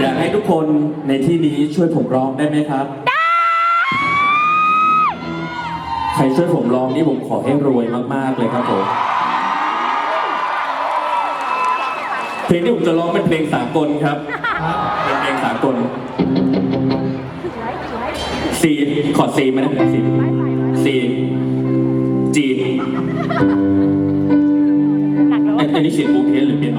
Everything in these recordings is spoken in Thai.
อยากให้ทุกคนในที่นี้ช่วยผมร้องได้ไหมครับ ได้ ใครช่วยผมร้องนี่ผมขอให้รวยมากๆเลยครับผม เพลงที่ผมจะร้องเป็นเพลงสากลครับ เป็นเพลงสากลซีขอซีมานะซีซีจีอันอันนี้เสียงบูเทสหรือเปียโน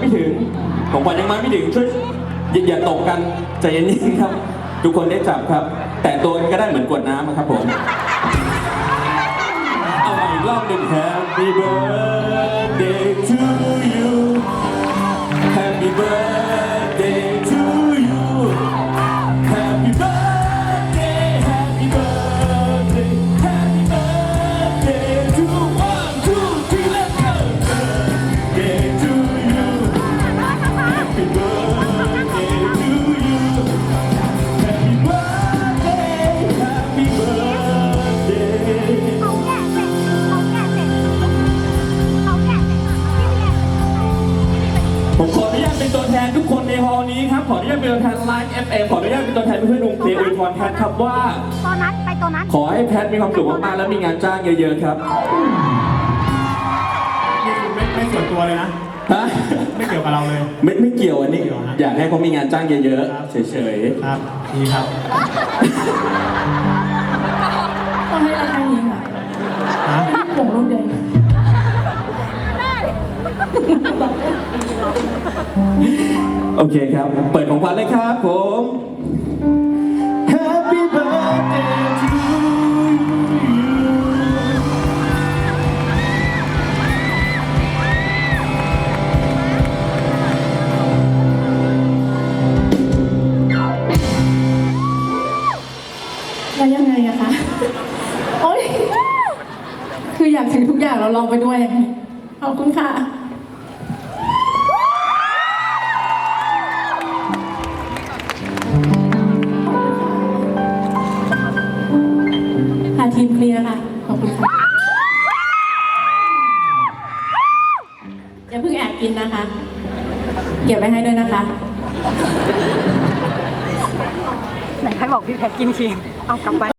ไม่ถึง ของขวัญยังมาไม่ถึงช่วยอย่าอย่าตกกันใจเย็นๆครับ ทุกคนได้จับครับ แต่ตัวก็ได้เหมือนกวดน้ำอะครับผม เอาใหม่อีกรอบหนึ่ง Happy birthday นตัวแทนทุกคนในฮอลล์นี้ครับขออนุญาตเป็นตัวแทนไลฟ์ FM ขออนุญาตเป็นตัวแทนเพื่อนๆวงเพลงอวยพรแพทครับว่า ตัวนั้นไปตัวนั้น ขอให้แพทมีความสุขมากๆและมีงานจ้างเยอะๆครับนี่คือไม่ไม่ส่วนตัวเลยนะ ฮะไม่เกี่ยวกับเราเลย ไม่ไม่เกี่ยวอันนี้ไม่เกี่ยวนะอยากให้เขามีงานจ้างเยอะๆเฉยครับดีครับต้องให้ราคานี้ค่ะฮะผมรุ่นเดิมๆ โอเคครับ เปิดของขวัญเลยครับผม Happy birthday to you แล้วยังไงอะคะ โอ๊ย คืออยากถือทุกอย่างเราลองไปด้วย ขอบคุณค่ะ ค่ะทีมเคลียร์ค่ะขอบคุณค่ะอย่าเพิ่งแอบกินนะคะ เก็บไว้ให้ด้วยนะคะไหนใครบอกพี่แพทกินครีมเอากลับไป